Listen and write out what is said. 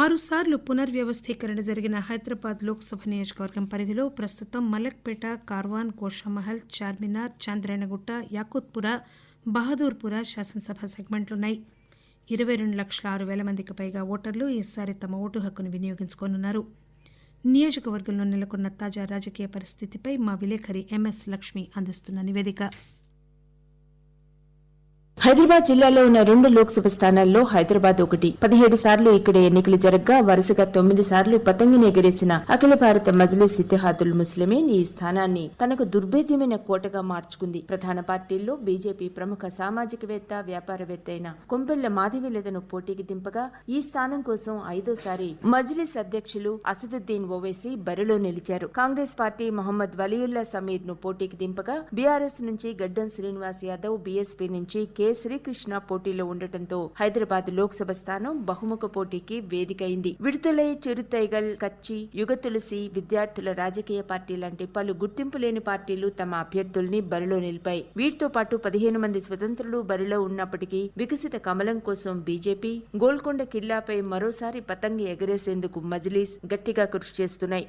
ఆరుసార్లు పునర్వ్యవస్థీకరణ జరిగిన హైదరాబాద్ లోక్సభ నియోజకవర్గం పరిధిలో ప్రస్తుతం మలక్పేట కార్వాన్ కోషామహల్ చార్మినార్ చాంద్రాయణగుట్ట యాకూత్పుర బహదూర్పుర శాసనసభ సెగ్మెంట్లున్నాయి. ఇరవై రెండు లక్షల ఆరు వేల మందికి పైగా ఓటర్లు ఈసారి తమ ఓటు హక్కును వినియోగించుకోనున్నారు. నియోజకవర్గంలో నెలకొన్న తాజా రాజకీయ పరిస్థితిపై మా విలేకరి ఎంఎస్ లక్ష్మి అందిస్తున్న నివేదిక. హైదరాబాద్ జిల్లాలో ఉన్న రెండు లోక్సభ స్థానాల్లో హైదరాబాద్ ఒకటి. పదిహేడు సార్లు ఇక్కడ ఎన్నికలు జరగగా వరుసగా తొమ్మిది సార్లు పతంగిని ఎగరేసిన అఖిల భారత మజ్లిస్ ఇతిహాదుల్ ముస్లిమీన్ ఈ స్థానాన్ని తనకు దుర్భేద్యమైన కోటగా మార్చుకుంది. ప్రధాన పార్టీల్లో బీజేపీ ప్రముఖ సామాజికవేత్త వ్యాపారవేత్త అయిన కొంపెల్ల మాధవీలతను పోటీకి దింపగా ఈ స్థానం కోసం ఐదోసారి మజ్లిస్ అధ్యక్షులు అసదుద్దీన్ ఓవైసీ బరిలో నిలిచారు. కాంగ్రెస్ పార్టీ మహమ్మద్ వలీయుల్లా సమీర్ను పోటీకి దింపగా బీఆర్ఎస్ నుంచి గడ్డం శ్రీనివాస్ యాదవ్ బీఎస్పీ నుంచి కె. శ్రీకృష్ణ పోటీలో ఉండటంతో హైదరాబాద్ లోక్సభ స్థానం బహుముఖ పోటీకి వేదికైంది. విడుదలై చిరుతైగల్ కచ్చి యుగ తులసి విద్యార్థుల రాజకీయ పార్టీ లాంటి పలు గుర్తింపు లేని పార్టీలు తమ అభ్యర్థుల్ని బరిలో నిలిపాయి. వీటితో పాటు పదిహేను మంది స్వతంత్రులు బరిలో ఉన్నప్పటికీ వికసిత కమలం కోసం బీజేపీ గోల్కొండ కిల్లాపై మరోసారి పతంగి ఎగరేసేందుకు మజ్లీస్ గట్టిగా కృషి చేస్తున్నాయి.